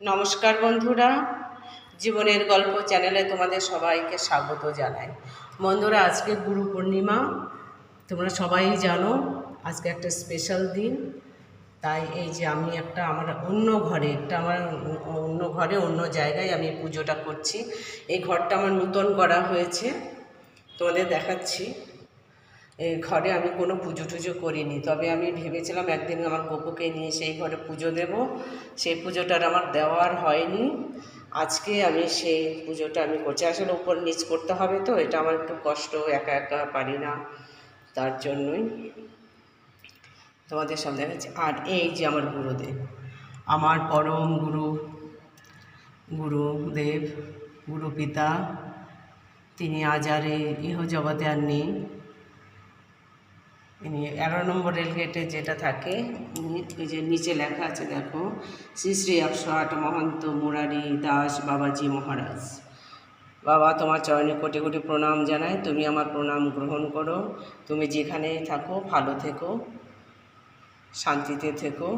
নমস্কার বন্ধুরা, জীবনের গল্প চ্যানেলে তোমাদের সবাইকে স্বাগত জানাই। বন্ধুরা, আজকে গুরু পূর্ণিমা, তোমরা সবাই জানো, আজকে একটা স্পেশাল দিন। তাই এই যে আমি একটা আমার অন্য ঘরে, একটা আমার অন্য ঘরে, অন্য জায়গায় আমি পুজোটা করছি। এই ঘরটা আমার নূতন করা হয়েছে। তোমাদের দেখাচ্ছি। ঘরে আমি কোনো পুজো টুজো করিনি। তবে আমি ভেবেছিলাম একদিন আমার গপুকে নিয়ে সেই ঘরে পুজো দেব। সেই পুজোটার আমার দেওয়ার হয়নি। আজকে আমি সেই পুজোটা আমি করছি। আসলে উপর নিচ করতে হবে তো, এটা আমার একটু কষ্ট, একা একা পারি না তার জন্যই। তোমাদের সামনে দেখাচ্ছি। আর এই যে আমার গুরুদেব, আমার পরম গুরু, গুরুদেব গুরু পিতা তিনি আজ আর এই ইহ জগতে আর নেই। এগারো নম্বর রেলগেটে যেটা থাকে ওই যে নিচে লেখা আছে, দেখো, শ্রী শ্রী একশো আট মহন্ত মুরারি দাস বাবাজি মহারাজ। বাবা তোমার চরণে কোটি কোটি প্রণাম জানাই তুমি আমার প্রণাম গ্রহণ করো। তুমি যেখানেই থাকো, ভালো থেকো, শান্তিতে থেকো,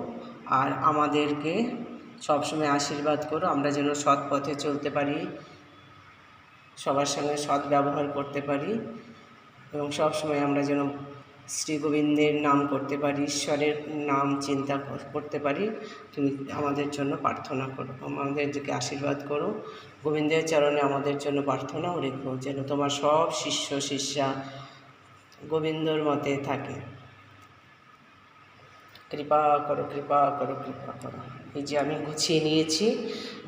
আর আমাদেরকে সবসময় আশীর্বাদ করো। আমরা যেন সৎ পথে চলতে পারি, সবার সঙ্গে সৎ ব্যবহার করতে পারি, এবং সবসময় আমরা যেন শ্রী গোবিন্দের নাম করতে পারি, ঈশ্বরের নাম চিন্তা কর- করতে পারি, তুমি আমাদের জন্য প্রার্থনা করো আমাদেরকে আশীর্বাদ করো। গোবিন্দের চরণে আমাদের জন্য প্রার্থনাও রেখো, যেন তোমার সব শিষ্য, শিষ্যা গোবিন্দর মতে থাকে। কৃপা করো কৃপা করো কৃপা করো। এই যে আমি গুছিয়ে নিয়েছি,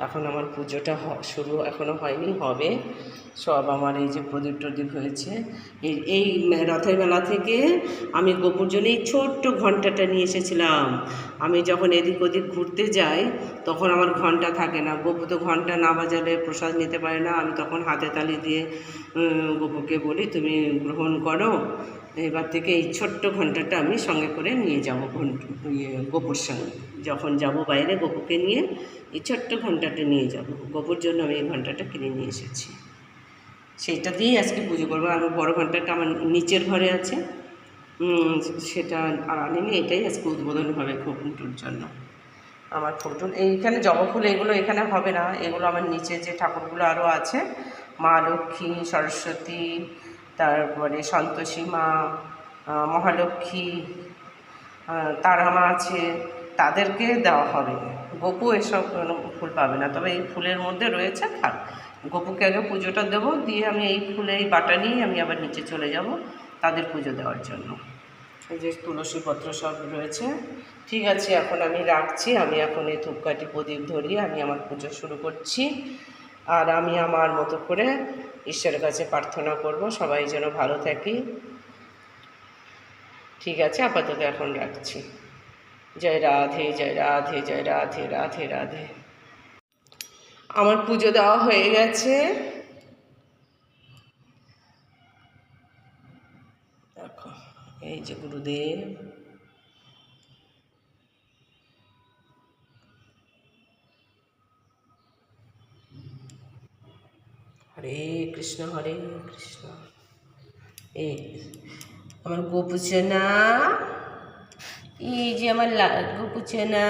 এখন আমার পুজোটা শুরু এখনও হয়নি, হবে। সব আমার এই যে প্রদীপ টদীপ হয়েছে। এই এই রথের মেলা থেকে আমি গোপুর জন্য এই ছোট্ট ঘন্টাটা নিয়ে এসেছিলাম। আমি যখন এদিক ওদিক ঘুরতে যাই, তখন আমার ঘণ্টা থাকে না। গোপু তো ঘণ্টা না বাজালে প্রসাদ নিতে পারে না। আমি তখন হাতে তালি দিয়ে গোপুকে বলি, তুমি গ্রহণ করো। এবার থেকে এই ছোট্ট ঘন্টাটা আমি সঙ্গে করে নিয়ে যাব ঘন্ট ইয়ে গোপুর সঙ্গে। যখন যাব বাইরে গোপুকে নিয়ে, এই ছোট্ট ঘন্টাটা নিয়ে যাব। গোপুর জন্য আমি এই ঘন্টাটা কিনে নিয়ে এসেছি। সেইটা দিয়েই আজকে পুজো করব। আর বড় ঘন্টাটা আমার নিচের ঘরে আছে। সেটা আর আনিনি। এটাই আজকে উদ্বোধন হবে খোপুটোর জন্য। আমার খোপুটুন এইখানে জবা ফুল, এগুলো এখানে হবে না। এগুলো আমার নিচে যে ঠাকুরগুলো আরও আছে, মা লক্ষ্মী, সরস্বতী, তারপরে সন্তোষী মা মহালক্ষ্মী তারা মা আছে তাদেরকে দেওয়া হবে। গপু এসব কোনো ফুল পাবে না। তবে এই ফুলের মধ্যে রয়েছে থাক। গপুকে আগে পুজোটা দেবো, দিয়ে আমি এই ফুলে, এই বাটা নিয়ে আমি আবার নিচে চলে যাব তাদের পুজো দেওয়ার জন্য। এই যে তুলসী পত্র সব রয়েছে। ঠিক আছে, এখন আমি রাখছি। আমি এখন এই ধূপকাঠি প্রদীপ ধরিয়ে আমি আমার পুজো শুরু করছি। আর আমি আমার মতো করে ঈশ্বরের কাছে প্রার্থনা করব, সবাই যেন ভালো থাকি। ঠিক আছে, আপাতত এখন রাখছি। জয় রাধে জয় রাধে জয় রাধে রাধে রাধে। আমার পুজো দেওয়া হয়ে গেছে। দেখো, এই যে গুরুদেব। হরে কৃষ্ণ হরে কৃষ্ণ। এই, আমার গোপুচনা এই যে আমার গোপুচনা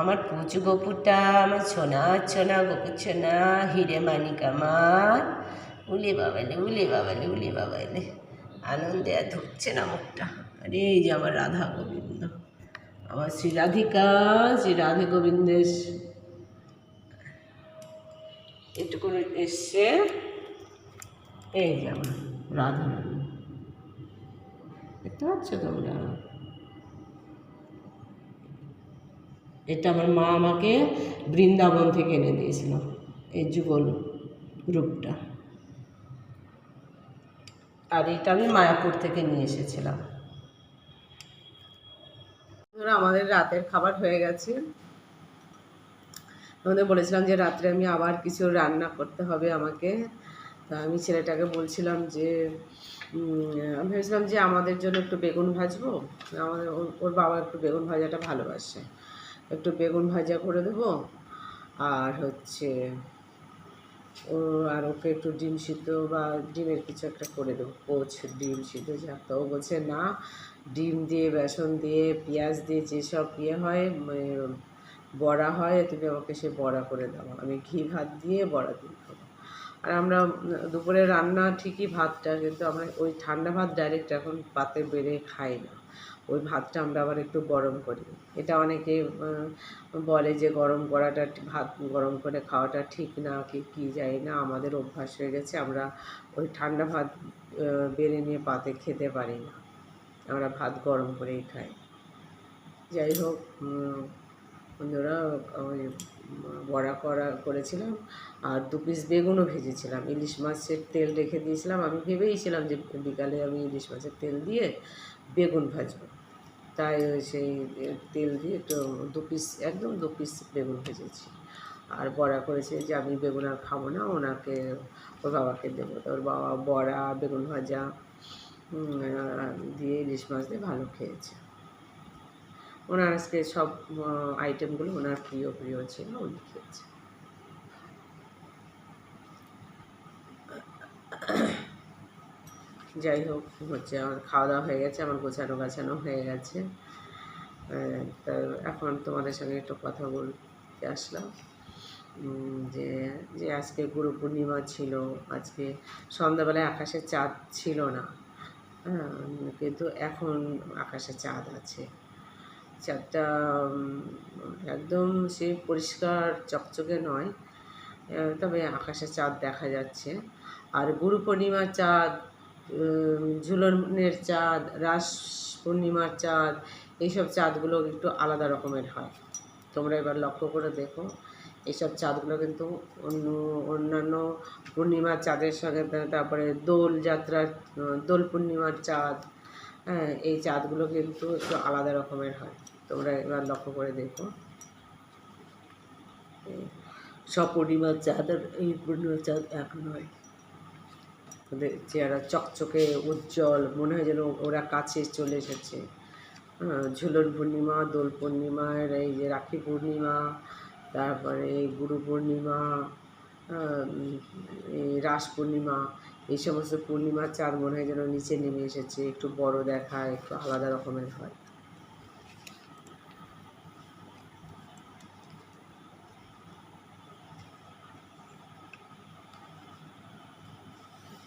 আমার পুচু গোপুটা, আমার ছোনা ছোনা গোপুচনা হিরে মানিক আমার। উলে বাবালে উলে বাবালে উলে বাবালে আনন্দে আর ধরছে না মুখটা। আরে এই যে আমার রাধা গোবিন্দ, আমার শ্রী রাধিকা, শ্রী রাধে গোবিন্দের এটুকু এসছে। এই যে আমার রাধা দেখতে পাচ্ছ তোমরা? এটা আমার মা আমাকে বৃন্দাবন থেকে এনে দিয়েছিল, এই যুগল রূপটা। আর এটা আমি মায়াপুর থেকে নিয়ে এসেছিলাম। আমাদের রাতের খাবার হয়ে গেছে। আমাদের বলেছিলাম যে রাত্রে আমি আবার কিছু রান্না করতে হবে আমাকে। তা আমি ছেলেটাকে বলছিলাম যে আমি ভেবেছিলাম যে আমাদের জন্য একটু বেগুন ভাজবো। আমাদের ওর বাবা একটু বেগুন ভাজাটা ভালোবাসে। একটু বেগুন ভাজা করে দেব। আর হচ্ছে ও আর ওকে একটু ডিম সিদ্ধ বা ডিমের কিছু একটা করে দেবো, কোচ ডিম সিদ্ধ যা। তো ও বলছে, না, ডিম দিয়ে, বেসন দিয়ে, পেঁয়াজ দিয়ে যেসব ইয়ে হয় বড়া হয়, তুমি আমাকে সে বড়া করে দাও। আমি ঘি ভাত দিয়ে বড়া দিয়ে খাব। আর আমরা দুপুরে রান্না ঠিকই ভাতটা, কিন্তু আমরা ওই ঠান্ডা ভাত ডাইরেক্ট এখন পাতে বেড়ে খাই না। ওই ভাতটা আমরা আবার একটু গরম করি। এটা অনেকে বলে যে গরম করাটা ভাত গরম করে খাওয়াটা ঠিক না, কি, কী যায় না, আমাদের অভ্যাস হয়ে গেছে, আমরা ওই ঠান্ডা ভাত বেড়ে নিয়ে পাতে খেতে পারি না। আমরা ভাত গরম করেই খাই। যাই হোক বন্ধুরা, ওই বড়া করা করেছিলাম আর দু পিস বেগুনও ভেজেছিলাম। ইলিশ মাছের তেল রেখে দিয়েছিলাম। আমি ভেবেইছিলাম যে বিকালে আমি ইলিশ মাছের তেল দিয়ে বেগুন ভাজবো। তাই সেই তেল দিয়ে একটু দু পিস একদম দু পিস বেগুন ভেজেছি। আর বড়া করেছে যে আমি বেগুন আর খাব না, ওনাকে, ওর বাবাকে দেবো। তো ওর বাবা বড়া, বেগুন ভাজা দিয়ে ইলিশ মাছ দিয়ে ভালো খেয়েছে। ওনার আজকে সব আইটেমগুলো ওনার প্রিয় প্রিয় ছিল উনি খেয়েছে। যাই হোক হচ্ছে আমার খাওয়া দাওয়া হয়ে গেছে আমার গোছানো গাছানো হয়ে গেছে। আহ, তা এখন তোমাদের সঙ্গে একটু কথা বলতে আসলাম। যে যে আজকে গুরু পূর্ণিমা ছিল আজকে সন্ধ্যাবেলায় আকাশে চাঁদ ছিল না। হ্যাঁ কিন্তু এখন আকাশে চাঁদ আছে। চাঁদটা একদম সে পরিষ্কার চকচকে নয় তবে আকাশে চাঁদ দেখা যাচ্ছে। আর গুরু পূর্ণিমার চাঁদ ঝুলনের চাঁদ, রাস পূর্ণিমার চাঁদ, এইসব চাঁদগুলো একটু আলাদা রকমের হয়। তোমরা এবার লক্ষ্য করে দেখো, এইসব চাঁদগুলো কিন্তু অন্য, অন্যান্য পূর্ণিমার চাঁদের সঙ্গে, তারপরে দোল যাত্রার, দোল পূর্ণিমার চাঁদ হ্যাঁ এই চাঁদগুলো কিন্তু একটু আলাদা রকমের হয়। তোমরা এবার লক্ষ্য করে দেখো। সব পূর্ণিমার চাঁদ আর এই পূর্ণিমার চাঁদ এক নয়। ওদের চেহারা চকচকে উজ্জ্বল মনে হয় যেন ওরা কাছে চলে এসেছে। হ্যাঁ, ঝুলন পূর্ণিমা দোল পূর্ণিমার এই যে রাখি পূর্ণিমা তারপরে গুরু পূর্ণিমা হ্যাঁ, রাস পূর্ণিমা এই সমস্ত পূর্ণিমার চাঁদ মনে হয় যেন নিচে নেমে এসেছে, একটু বড় দেখায় একটু আলাদা রকমের হয়।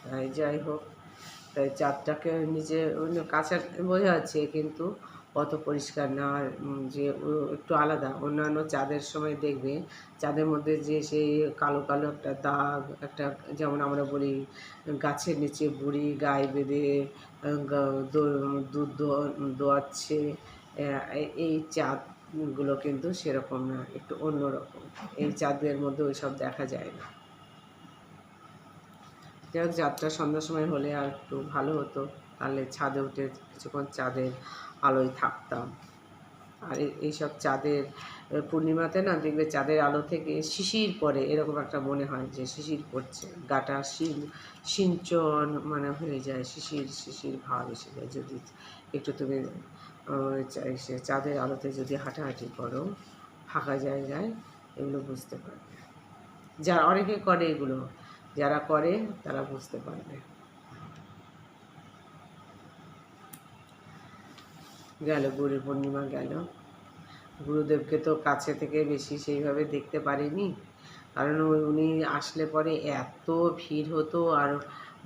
তাই যাই হোক, তাই চাঁদটাকে নিজে কাছে বোঝা যাচ্ছে, কিন্তু অত পরিষ্কার না যে একটু আলাদা। অন্যান্য চাঁদের সময় দেখবে, চাঁদের মধ্যে যে সেই কালো কালো একটা দাগ, একটা যেমন আমরা বলি, গাছের নিচে বুড়ি গায়ে বেঁধে দুধ দোয়াচ্ছে এই চাঁদগুলো কিন্তু সেরকম না, একটু অন্যরকম। এই চাঁদের মধ্যে ওইসব দেখা যায় না। যাই হোক, যাত্রা সন্ধ্যার সময় হলে আর একটু ভালো হতো। তাহলে ছাদে উঠে কিছুক্ষণ চাঁদের আলোয় থাকতাম। আর এই- এইসব চাঁদের পূর্ণিমাতে না দেখবে চাঁদের আলো থেকে শিশির পড়ে, এরকম একটা মনে হয় যে শিশির পড়ছে। গাটা শিল সিঞ্চন মানে হয়ে যায়, শিশির শিশির ভাব এসে যায়। যদি একটু তুমি চাঁদের আলোতে যদি হাঁটাহাঁটি করো, ফাঁকা জায়গায় এগুলো বুঝতে পারবে। যারা, অনেকে করে এগুলো, যারা করে তারা বুঝতে পারবে। গেল, গুরু পূর্ণিমা গেল। গুরুদেবকে তো কাছে থেকে বেশি সেইভাবে দেখতে পারিনি। কারণ উনি আসলে পরে এত ভিড় হতো আর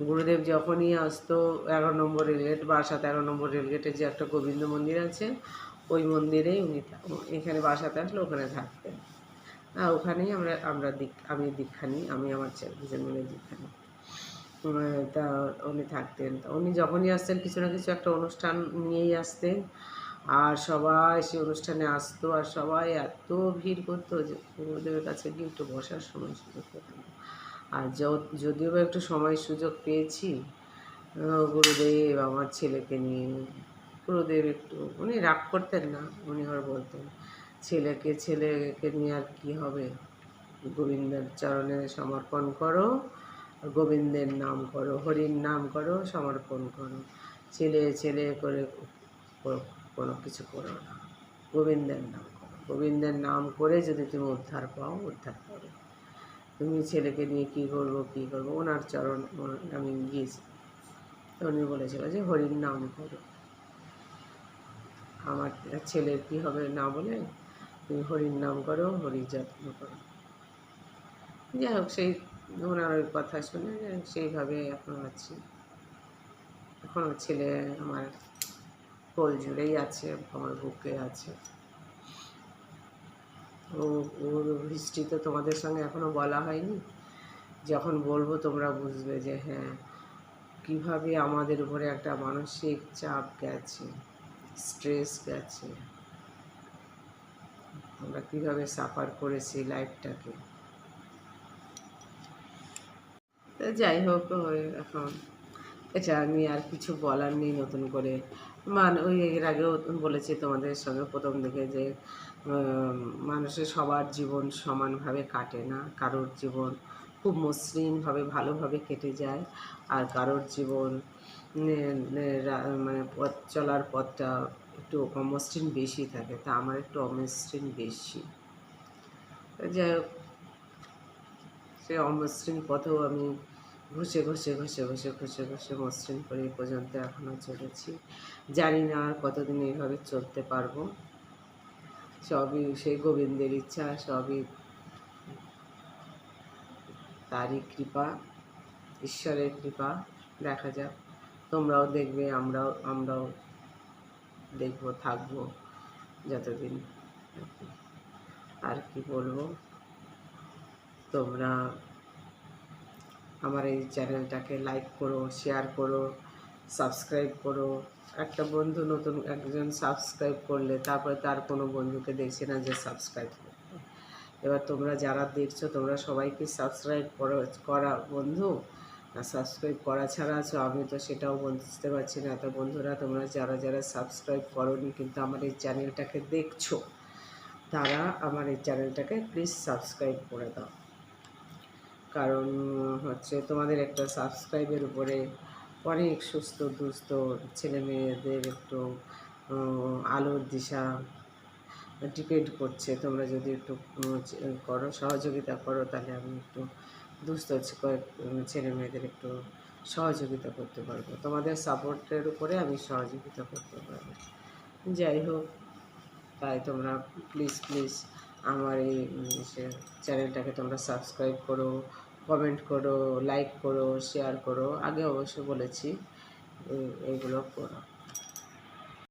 গুরুদেব যখনই আসতো, এগারো নম্বর রেলগেট, বাসা তেরো নম্বর রেলগেটে যে একটা গোবিন্দ মন্দির আছে, ওই মন্দিরেই উনি এখানে বাসাতে আসলে ওখানে থাকতেন। হ্যাঁ ওখানেই আমরা আমরা দীক্ষা আমি দীক্ষা নিই, আমি আমার ছেলে মিলে দীক্ষা নিই। তা উনি থাকতেন। উনি যখনই আসতেন, কিছু না কিছু একটা অনুষ্ঠান নিয়েই আসতেন। আর সবাই সেই অনুষ্ঠানে আসতো আর সবাই এত ভিড় করতো যে গুরুদেবের কাছে গিয়ে একটু বসার সময় সুযোগ পেতাম। আর যদিও বা একটু সময় সুযোগ পেয়েছি গুরুদেব আমার ছেলেকে নিয়ে গুরুদেব একটু, উনি রাগ করতেন না, উনি আবার বলতেন, ছেলেকে ছেলেকে নিয়ে আর কী হবে? গোবিন্দের চরণে সমর্পণ করো গোবিন্দের নাম করো, হরির নাম করো, সমর্পণ করো। ছেলে ছেলে করে কোনো কিছু করো না। গোবিন্দের নাম করো। গোবিন্দের নাম করে যদি তুমি উদ্ধার পাও, উদ্ধার পাবে তুমি ছেলেকে নিয়ে কী করব কী করব? ওনার চরণ আমি গিয়েছি। উনি বলেছিল যে, হরির নাম করো। আমার ছেলের কী হবে না বলে তুমি হরির নাম করো, হরির যত্ন করো। যাই হোক, সেই ওনার ওই কথা শুনে সেইভাবে এখন আছি। এখনও ছেলে আমার কোল জুড়েই আছে, আমার বুকে আছে। ও, ওর হিস্ট্রি তো তোমাদের সঙ্গে এখনও বলা হয়নি। যখন বলব তোমরা বুঝবে যে হ্যাঁ কীভাবে আমাদের উপরে একটা মানসিক চাপ গেছে, স্ট্রেস গেছে। আমরা কীভাবে সাফার করেছি লাইফটাকে তো যাই হোক এখন এটা আমি আর কিছু বলার নেই নতুন করে। মান, ওই এর আগেও বলেছি তোমাদের সঙ্গে প্রথম দিকে যে মানুষের সবার জীবন সমানভাবে কাটে না। কারোর জীবন খুব মসৃণভাবে, ভালোভাবে কেটে যায়। আর কারোর জীবন মানে পথ চলার পথটা একটু অমসৃণ বেশি থাকে। তা আমার একটু অমসৃণ বেশি। যাই হোক, সে অমসৃণ পথেও আমি ঘষে ঘষে ঘষে ঘষে ঘষে ঘষে মসৃণ করে এই পর্যন্ত এখনও চলেছি। জানি না আর কতদিন এইভাবে চলতে পারব। সবই সেই গোবিন্দের ইচ্ছা, সবই তারই কৃপা, ঈশ্বরের কৃপা। দেখা যাক, তোমরাও দেখবে, আমরাও আমরাও দেখব, থাকব যতদিন। আর কি বলব? তোমরা আমার এই চ্যানেলটাকে লাইক করো শেয়ার করো সাবস্ক্রাইব করো। একটা বন্ধু নতুন একজন সাবস্ক্রাইব করলে তারপরে তার কোনো বন্ধুকে দেখছে না যে সাবস্ক্রাইব করতে এবার তোমরা যারা দেখছ, তোমরা সবাই কি সাবস্ক্রাইব করো, করা বন্ধু। সাবস্ক্রাইব করা ছাড়া আছো, আমি তো সেটাও বুঝতে পারছি না। তো বন্ধুরা, তোমরা যারা যারা সাবস্ক্রাইব করোনি কিন্তু আমার এই চ্যানেলটাকে দেখছ, তারা আমার এই চ্যানেলটাকে প্লিজ সাবস্ক্রাইব করে দাও। কারণ হচ্ছে তোমাদের একটা সাবস্ক্রাইবের উপরে অনেক সুস্থ, দুস্থ ছেলে মেয়েদের একটু আলোর দিশা ডিপেন্ড করছে। তোমরা যদি একটু করো, সহযোগিতা করো, তাহলে আমি একটু দুস্থ ছেলে মেয়েদের একটু সহযোগিতা করতে পারব। তোমাদের সাপোর্টের উপরে আমি সহযোগিতা করতে পারব। যাই হোক, তাই তোমরা প্লিজ প্লিজ আমার এই চ্যানেলটাকে তোমরা সাবস্ক্রাইব করো। কমেন্ট করো লাইক করো শেয়ার করো আগে অবশ্য বলেছি এই- এইগুলো করো।